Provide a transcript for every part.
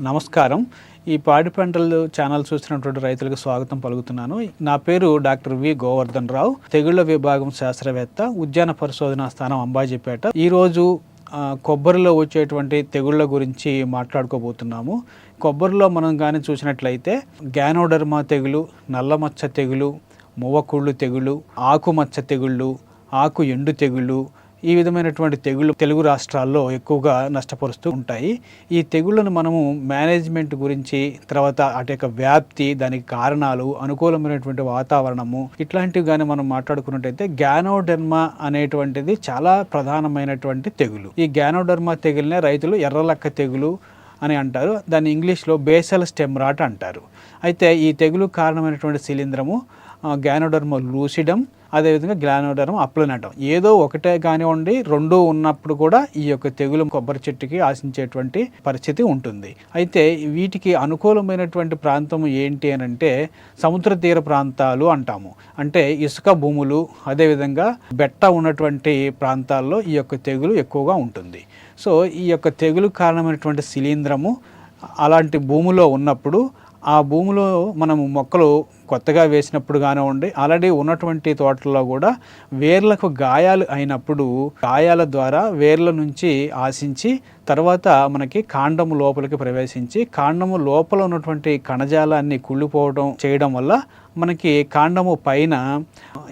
నమస్కారం. ఈ పాడి పంటలు ఛానల్ చూసినటువంటి రైతులకు స్వాగతం పలుకుతున్నాను. నా పేరు డాక్టర్ వి గోవర్ధన్ రావు. తెగుళ్ళ విభాగం శాస్త్రవేత్త ఉద్యాన పరిశోధన స్థానం అంబాజీపేట. ఈరోజు కొబ్బరిలో వచ్చేటువంటి తెగుళ్ళ గురించి మాట్లాడుకోబోతున్నాము. కొబ్బరిలో మనం కానీ చూసినట్లయితే గ్యానోడర్మా తెగులు నల్లమచ్చ తెగులు మువ్వకుళ్ళు తెగులు ఆకుమచ్చ తెగుళ్ళు ఆకు ఎండు తెగుళ్ళు ఈ విధమైనటువంటి తెగుళ్ళు తెలుగు రాష్ట్రాల్లో ఎక్కువగా నష్టపరుస్తూ ఉంటాయి. ఈ తెగుళ్ళను మనము మేనేజ్మెంట్ గురించి తర్వాత అటు యొక్క వ్యాప్తి దానికి కారణాలు అనుకూలమైనటువంటి వాతావరణము ఇట్లాంటివి కానీ మనం మాట్లాడుకున్నట్టయితే గ్యానోడెర్మా అనేటువంటిది చాలా ప్రధానమైనటువంటి తెగులు. ఈ గ్యానోడెర్మా తెగులనే రైతులు ఎర్రలక్క తెగులు అని అంటారు. దాన్ని ఇంగ్లీష్లో బేసల్ స్టెమ్ రాట్ అంటారు. అయితే ఈ తెగులు కారణమైనటువంటి శిలీంధ్రము గ్యానోడర్మ లూసిడం అదేవిధంగా గ్లానోడర్మ అప్లనటం. ఏదో ఒకటే కానివ్వండి రెండు ఉన్నప్పుడు కూడా ఈ యొక్క తెగులు కొబ్బరి చెట్టుకి ఆశించేటువంటి పరిస్థితి ఉంటుంది. అయితే వీటికి అనుకూలమైనటువంటి ప్రాంతం ఏంటి అని అంటే సముద్ర తీర ప్రాంతాలు అంటాము. అంటే ఇసుక భూములు అదేవిధంగా బెట్ట ఉన్నటువంటి ప్రాంతాల్లో ఈ యొక్క తెగులు ఎక్కువగా ఉంటుంది. సో ఈ యొక్క తెగులు కారణమైనటువంటి శిలీంధ్రము అలాంటి భూమిలో ఉన్నప్పుడు ఆ భూమిలో మనము మొక్కలు కొత్తగా వేసినప్పుడు కానివ్వండి ఆల్రెడీ ఉన్నటువంటి తోటల్లో కూడా వేర్లకు గాయాలు అయినప్పుడు గాయాల ద్వారా వేర్ల నుంచి ఆశించి తర్వాత మనకి కాండము లోపలికి ప్రవేశించి కాండము లోపల ఉన్నటువంటి కణజాలాన్ని కుళ్ళిపోవడం చేయడం వల్ల మనకి కాండము పైన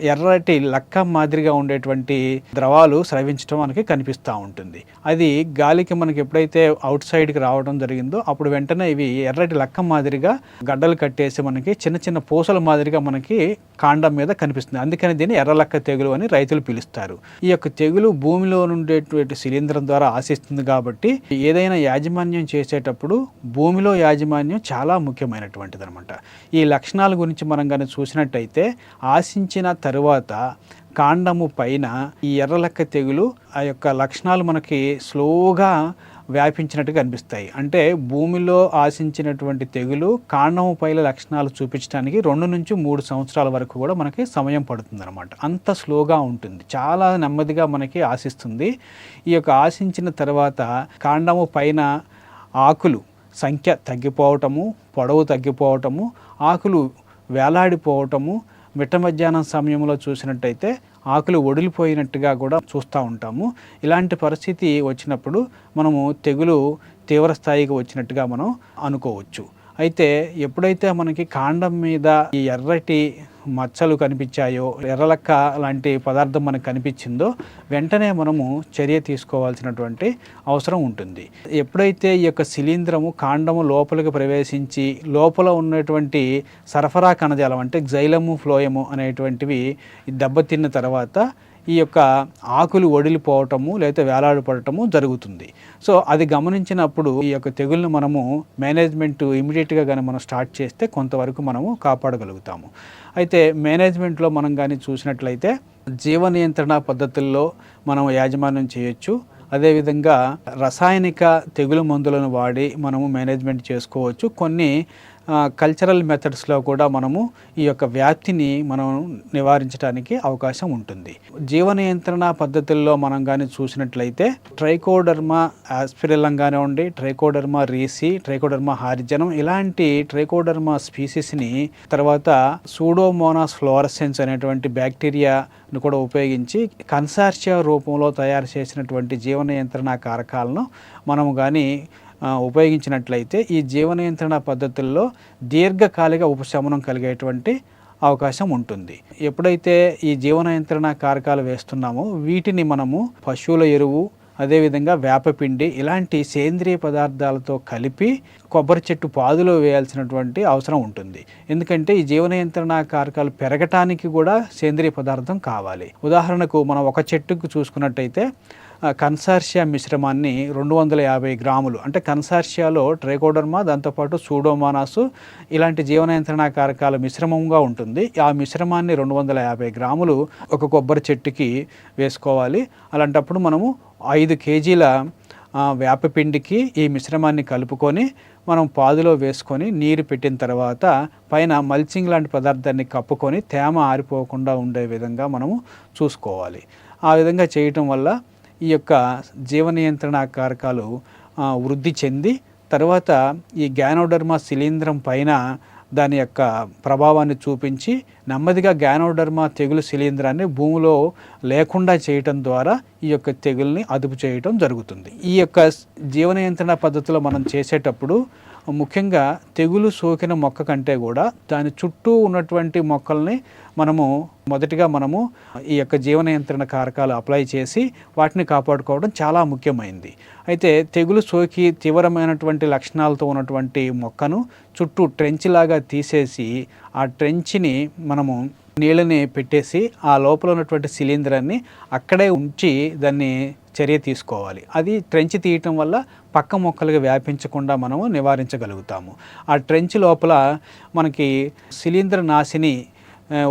ఎర్రటి లక్క మాదిరిగా ఉండేటువంటి ద్రవాలు స్రవించడం మనకి కనిపిస్తూ ఉంటుంది. అది గాలికి మనకి ఎప్పుడైతే అవుట్ సైడ్కి రావడం జరిగిందో అప్పుడు వెంటనే ఇవి ఎర్రటి లక్క మాదిరిగా గడ్డలు కట్టేసి మనకి చిన్న చిన్న పూసల మాదిరిగా మనకి కాండం మీద కనిపిస్తుంది. అందుకని దీన్ని ఎర్రలక్క తెగులు అని రైతులు పిలుస్తారు. ఈ యొక్క తెగులు భూమిలో ఉండేటువంటి శిలీంధ్రం ద్వారా ఆశిస్తుంది కాబట్టి ఏదైనా యాజమాన్యం చేసేటప్పుడు భూమిలో యాజమాన్యం చాలా ముఖ్యమైనటువంటిది అనమాట ఈ లక్షణాల గురించి మనం కానీ చూసినట్టయితే ఆశించిన తరువాత కాండము పైన ఈ ఎర్రలక్క తెగులు ఆ యొక్క లక్షణాలు మనకి స్లోగా వ్యాపించినట్టుగా కనిపిస్తాయి. అంటే భూమిలో ఆశించినటువంటి తెగులు కాండము పైల లక్షణాలు చూపించడానికి రెండు నుంచి మూడు సంవత్సరాల వరకు కూడా మనకి సమయం పడుతుంది అనమాట అంత స్లోగా ఉంటుంది. చాలా నెమ్మదిగా మనకి ఆశిస్తుంది. ఈ యొక్క ఆశించిన తర్వాత కాండము పైన ఆకులు సంఖ్య తగ్గిపోవటము పొడవు తగ్గిపోవటము ఆకులు వేలాడిపోవటము మిట్ట మధ్యాహ్నం సమయంలో చూసినట్టయితే ఆకులు ఒడిలిపోయినట్టుగా కూడా చూస్తూ ఉంటాము. ఇలాంటి పరిస్థితి వచ్చినప్పుడు మనము తెగులు తీవ్ర స్థాయికి వచ్చినట్టుగా మనం అనుకోవచ్చు. అయితే ఎప్పుడైతే మనకి కాండం మీద ఈ ఎర్రటి మచ్చలు కనిపించాయో ఎర్రలక్క లాంటి పదార్థం మనకు కనిపించిందో వెంటనే మనము చర్య తీసుకోవాల్సినటువంటి అవసరం ఉంటుంది. ఎప్పుడైతే ఈ యొక్క శిలీంధ్రము కాండము లోపలికి ప్రవేశించి లోపల ఉన్నటువంటి సరఫరా కణజాలం అంటే జైలము ఫ్లోయము అనేటువంటివి దెబ్బతిన్న తర్వాత ఈ యొక్క ఆకులు ఒడిలిపోవటము లేకపోతే వేలాడిపడటము జరుగుతుంది. సో అది గమనించినప్పుడు ఈ యొక్క తెగుళ్ళను మనము మేనేజ్మెంట్ ఇమీడియట్గా కానీ మనం స్టార్ట్ చేస్తే కొంతవరకు మనము కాపాడగలుగుతాము. అయితే మేనేజ్మెంట్లో మనం కానీ చూసినట్లయితే జీవ నియంత్రణ పద్ధతుల్లో మనం యాజమాన్యం చేయొచ్చు. అదేవిధంగా రసాయనిక తెగులు మందులను వాడి మనము మేనేజ్మెంట్ చేసుకోవచ్చు. కొన్ని కల్చరల్ మెథడ్స్లో కూడా మనము ఈ యొక్క వ్యాప్తిని మనం నివారించడానికి అవకాశం ఉంటుంది. జీవ నియంత్రణ పద్ధతుల్లో మనం కానీ చూసినట్లయితే ట్రైకోడర్మా ఆస్పిరిల్లం కానివ్వండి ట్రైకోడర్మా రీసి ట్రైకోడర్మా హారిజనం ఇలాంటి ట్రైకోడర్మా స్పీసీస్ని తర్వాత సూడోమోనాస్ ఫ్లోరసెన్స్ అనేటువంటి బ్యాక్టీరియాను కూడా ఉపయోగించి కన్సార్షియా రూపంలో తయారు చేసినటువంటి జీవ నియంత్రణ కారకాలను మనము కానీ ఉపయోగించినట్లయితే ఈ జీవ నియంత్రణ పద్ధతుల్లో దీర్ఘకాలిక ఉపశమనం కలిగేటువంటి అవకాశం ఉంటుంది. ఎప్పుడైతే ఈ జీవ నియంత్రణ కారకాలు వేస్తున్నామో వీటిని మనము పశువుల ఎరువు అదేవిధంగా వేపపిండి ఇలాంటి సేంద్రియ పదార్థాలతో కలిపి కొబ్బరి చెట్టు పాదులో వేయాల్సినటువంటి అవసరం ఉంటుంది. ఎందుకంటే ఈ జీవ నియంత్రణ కారకాలు పెరగటానికి కూడా సేంద్రియ పదార్థం కావాలి. ఉదాహరణకు మనం ఒక చెట్టుకు చూసుకున్నట్టయితే కన్సార్షియా మిశ్రమాన్ని రెండు వందల యాభై గ్రాములు అంటే కన్సార్షియాలో ట్రైకోడర్మా దాంతోపాటు సూడోమానాసు ఇలాంటి జీవనియంత్రణ కారకాల మిశ్రమంగా ఉంటుంది. ఆ మిశ్రమాన్ని రెండు వందల యాభై గ్రాములు ఒక కొబ్బరి చెట్టుకి వేసుకోవాలి. అలాంటప్పుడు మనము ఐదు కేజీల వేపపిండికి ఈ మిశ్రమాన్ని కలుపుకొని మనం పాదులో వేసుకొని నీరు పెట్టిన తర్వాత పైన మల్చింగ్ లాంటి పదార్థాన్ని కప్పుకొని తేమ ఆరిపోకుండా ఉండే విధంగా మనము చూసుకోవాలి. ఆ విధంగా చేయటం వల్ల ఈ యొక్క జీవ నియంత్రణ కారకాలు వృద్ధి చెంది తర్వాత ఈ గ్యానోడర్మా శిలీంధ్రం పైన దాని యొక్క ప్రభావాన్ని చూపించి నెమ్మదిగా గ్యానోడర్మా తెగులు శిలీంధ్రాన్ని భూమిలో లేకుండా చేయటం ద్వారా ఈ యొక్క తెగుల్ని అదుపు చేయటం జరుగుతుంది. ఈ యొక్క జీవ నియంత్రణ పద్ధతిలో మనం చేసేటప్పుడు ముఖ్యంగా తెగులు సోకిన మొక్క కంటే కూడా దాని చుట్టూ ఉన్నటువంటి మొక్కల్ని మనము మొదటిగా మనము ఈ యొక్క జీవ నియంత్రణ కారకాలు అప్లై చేసి వాటిని కాపాడుకోవడం చాలా ముఖ్యమైనది అయితే తెగులు సోకి తీవ్రమైనటువంటి లక్షణాలతో ఉన్నటువంటి మొక్కను చుట్టూ ట్రెంచ్ లాగా తీసేసి ఆ ట్రెంచ్ని మనము నీళ్ళని పెట్టేసి ఆ లోపల ఉన్నటువంటి శిలీంధ్రాన్ని అక్కడే ఉంచి దాన్ని చర్య తీసుకోవాలి. అది ట్రెంచ్ తీయటం వల్ల పక్క మొక్కలుగా వ్యాపించకుండా మనము నివారించగలుగుతాము. ఆ ట్రెంచ్ లోపల మనకి శిలీంద్ర నాశిని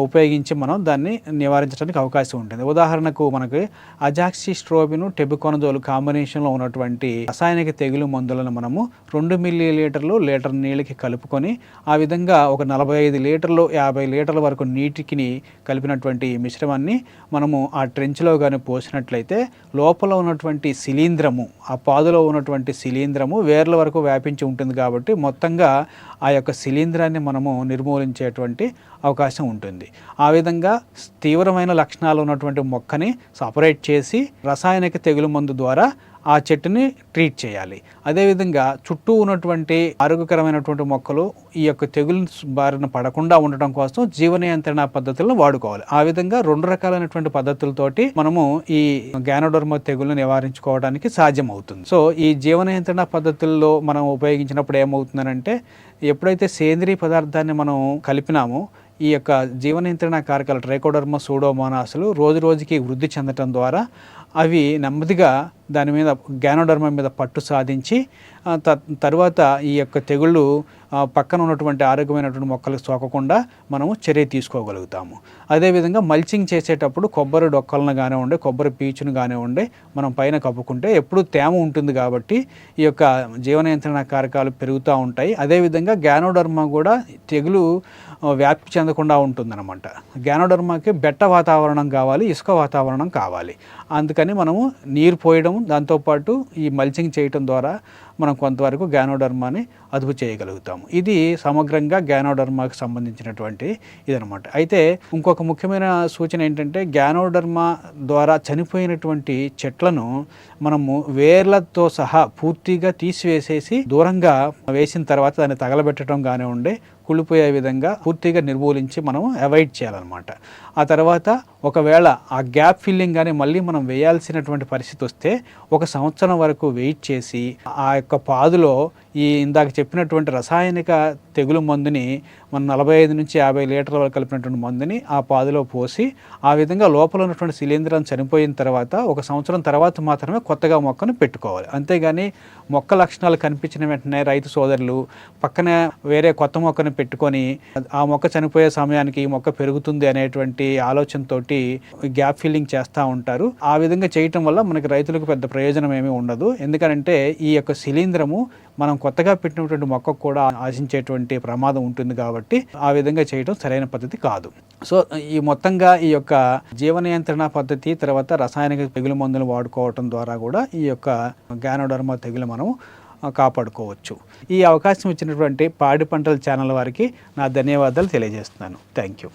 ఉపయోగించి మనం దాన్ని నివారించడానికి అవకాశం ఉంటుంది. ఉదాహరణకు మనకి అజాక్సి స్ట్రోబిను టెబికోనజోల్ కాంబినేషన్లో ఉన్నటువంటి రసాయనిక తెగులు మందులను మనము రెండు మిల్లీ లీటర్లు లీటర్ నీళ్ళకి కలుపుకొని ఆ విధంగా ఒక నలభై ఐదు లీటర్లు యాభై లీటర్ల వరకు నీటికి కలిపినటువంటి మిశ్రమాన్ని మనము ఆ ట్రెంచ్లో కానీ పోసినట్లయితే లోపల ఉన్నటువంటి శిలీంధ్రము ఆ పాదులో ఉన్నటువంటి శిలీంద్రము వేర్ల వరకు వ్యాపించి ఉంటుంది కాబట్టి మొత్తంగా ఆ యొక్క శిలీంధ్రాన్ని మనము నిర్మూలించేటువంటి అవకాశం ఉంటుంది. ఆ విధంగా తీవ్రమైన లక్షణాలు ఉన్నటువంటి మొక్కని సపరేట్ చేసి రసాయనిక తెగులు మందు ద్వారా ఆ చెట్టుని ట్రీట్ చేయాలి. అదేవిధంగా చుట్టూ ఉన్నటువంటి ఆరోగ్యకరమైనటువంటి మొక్కలు ఈ యొక్క తెగులు బారిన పడకుండా ఉండటం కోసం జీవ నియంత్రణ పద్ధతులను వాడుకోవాలి. ఆ విధంగా రెండు రకాలైనటువంటి పద్ధతులతోటి మనము ఈ గ్యానోడర్మ తెగులు నివారించుకోవడానికి సాధ్యం అవుతుంది సో ఈ జీవ నియంత్రణ పద్ధతుల్లో మనం ఉపయోగించినప్పుడు ఏమవుతుందనంటే ఎప్పుడైతే సేంద్రీయ పదార్థాన్ని మనం కలిపినామో ఈ యొక్క జీవ నియంత్రణ కారకాలు ట్రైకోడర్మ సూడోమోనాసులు రోజు రోజుకి వృద్ధి చెందటం ద్వారా అవి నెమ్మదిగా దాని మీద గ్యానోడర్మ మీద పట్టు సాధించి తర్వాత త తరువాత ఈ యొక్క తెగుళ్ళు పక్కన ఉన్నటువంటి ఆరోగ్యమైనటువంటి మొక్కలకు సోకకుండా మనము చర్య తీసుకోగలుగుతాము. అదేవిధంగా మల్చింగ్ చేసేటప్పుడు కొబ్బరి డొక్కలను కానివ్వండి కొబ్బరి పీచును కానివ్వండి మనం పైన కప్పుకుంటే ఎప్పుడు తేమ ఉంటుంది కాబట్టి ఈ యొక్క జీవ నియంత్రణ కారకాలు పెరుగుతూ ఉంటాయి. అదేవిధంగా గ్యానోడర్మా కూడా తెగులు వ్యాప్తి చెందకుండా ఉంటుందన్నమాట. గ్యానోడర్మాకి బెట్ట వాతావరణం కావాలి ఇసుక వాతావరణం కావాలి. అందుకని మనము నీరు పోయడం దాంతోపాటు ఈ మల్చింగ్ చేయటం ద్వారా మనం కొంతవరకు గ్యానోడర్మాని అదుపు చేయగలుగుతాము. ఇది సమగ్రంగా గ్యానోడర్మాకి సంబంధించినటువంటి ఇదనమాట అయితే ఇంకొక ముఖ్యమైన సూచన ఏంటంటే గ్యానోడర్మా ద్వారా చనిపోయినటువంటి చెట్లను మనము వేర్లతో సహా పూర్తిగా తీసివేసేసి దూరంగా వేసిన తర్వాత దాన్ని తగలబెట్టడం కానివ్వండి కుళ్ళిపోయే విధంగా పూర్తిగా నిర్మూలించి మనం అవాయిడ్ చేయాలన్నమాట. ఆ తర్వాత ఒకవేళ ఆ గ్యాప్ ఫిల్లింగ్ కానీ మళ్ళీ మనం వేయాల్సినటువంటి పరిస్థితి వస్తే ఒక సంవత్సరం వరకు వెయిట్ చేసి ఆ యొక్క పాదులో ఈ ఇందాక చెప్పినటువంటి రసాయనిక తెగులు మందుని మనం నలభై ఐదు నుంచి యాభై లీటర్ల వరకు కలిపినటువంటి మందుని ఆ పాదులో పోసి ఆ విధంగా లోపల ఉన్నటువంటి శిలీంధ్రం చనిపోయిన తర్వాత ఒక సంవత్సరం తర్వాత మాత్రమే కొత్తగా మొక్కను పెట్టుకోవాలి. అంతేగాని మొక్క లక్షణాలు కనిపించిన వెంటనే రైతు సోదరులు పక్కనే వేరే కొత్త మొక్కను పెట్టుకొని ఆ మొక్క చనిపోయే సమయానికి ఈ మొక్క పెరుగుతుంది అనేటువంటి ఆలోచనతోటి గ్యాప్ ఫిల్లింగ్ చేస్తూ ఉంటారు. ఆ విధంగా చేయటం వల్ల మనకి రైతులకు పెద్ద ప్రయోజనం ఏమీ ఉండదు. ఎందుకంటే ఈ యొక్క శిలీంధ్రము మనం కొత్తగా పెట్టినటువంటి మొక్కకు కూడా ఆశించేటువంటి ప్రమాదం ఉంటుంది కాబట్టి ఆ విధంగా చేయడం సరైన పద్ధతి కాదు. సో ఈ మొత్తంగా ఈ యొక్క జీవ నియంత్రణ పద్ధతి తర్వాత రసాయనిక తెగులు మందులు వాడుకోవటం ద్వారా కూడా ఈ యొక్క గ్యానోడర్మా తెగులు మనం కాపాడుకోవచ్చు. ఈ అవకాశం ఇచ్చినటువంటి పాడి పంటల ఛానల్ వారికి నా ధన్యవాదాలు తెలియజేస్తున్నాను. Thank you.